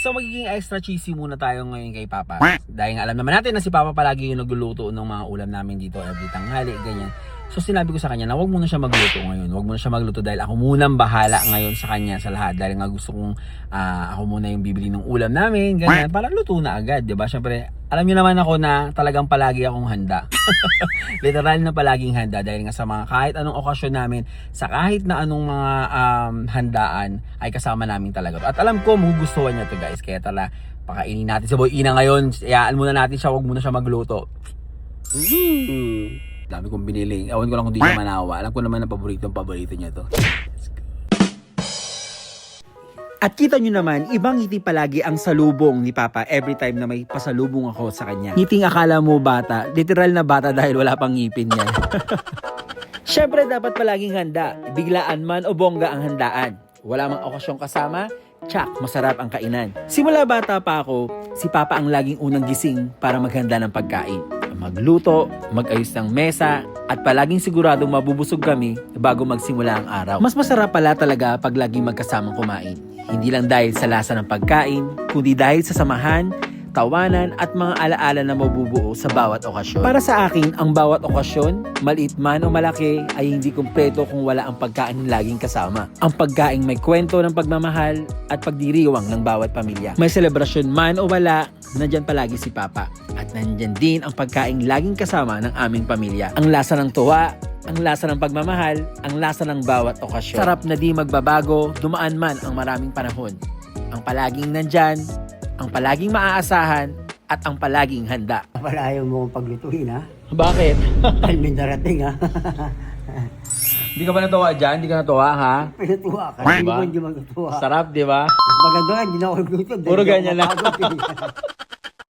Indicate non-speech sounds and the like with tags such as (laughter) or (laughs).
So magiging extra cheesy muna tayo ngayon kay Papa. Dahil nga alam naman natin na si Papa palagi yung nagluluto ng mga ulam namin dito every tanghali, ganyan. So sinabi ko sa kanya na wag muna siya magluto ngayon. Wag muna siya magluto dahil ako munang bahala ngayon sa kanya sa lahat. Dahil nga gusto kong ah, ako muna yung bibili ng ulam namin, ganyan. Para luto na agad, 'di ba? Syempre, alam niyo naman ako na talagang palagi akong handa. (laughs) Literal na palaging handa dahil nga sa mga kahit anong okasyon namin, sa kahit na anong mga um, handaan ay kasama namin talaga. At alam ko magugustuhan niya to guys. Kaya tala, pakainin natin si Boy Ina ngayon. Iyaan muna natin siya, wag muna siya magluto. Mm. Dami kong binili. Ewan ko lang kung di siya manawa. Alam ko naman na paborito paborito niya to. At kita nyo naman, ibang ngiti palagi ang salubong ni Papa every time na may pasalubong ako sa kanya. Ngiting akala mo bata, literal na bata dahil wala pang ngipin niya. (laughs) Siyempre dapat palaging handa, biglaan man o bongga ang handaan. Wala mang okasyong kasama, tsak, masarap ang kainan. Simula bata pa ako, si Papa ang laging unang gising para maghanda ng pagkain. Magluto, magayos ng mesa, at palaging siguradong mabubusog kami bago magsimula ang araw. Mas masarap pala talaga pag laging magkasamang kumain. Hindi lang dahil sa lasa ng pagkain, kundi dahil sa samahan, tawanan at mga alaala na mabubuo sa bawat okasyon. Para sa akin, ang bawat okasyon, maliit man o malaki, ay hindi kumpleto kung wala ang pagkain laging kasama. Ang pagkain may kwento ng pagmamahal at pagdiriwang ng bawat pamilya. May selebrasyon man o wala, nandyan palagi si Papa. At nandyan din ang pagkain laging kasama ng aming pamilya. Ang lasa ng tuwa, ang lasa ng pagmamahal, ang lasa ng bawat okasyon. Sarap na di magbabago, dumaan man ang maraming panahon. Ang palaging nandyan, ang palaging maaasahan, at ang palaging handa. Wala ayaw mo kong paglutuin ha. Bakit? (laughs) Dahil may darating ha. (laughs) Hindi ka ba natuwa dyan? Hindi ka natuwa, ha? Pinatuwa ka. Diba? Hindi mo hindi magtutuwa. Sarap, di ba? Maganda nga, hindi na ako nagluto. Puro ganyan lang. eh. (laughs)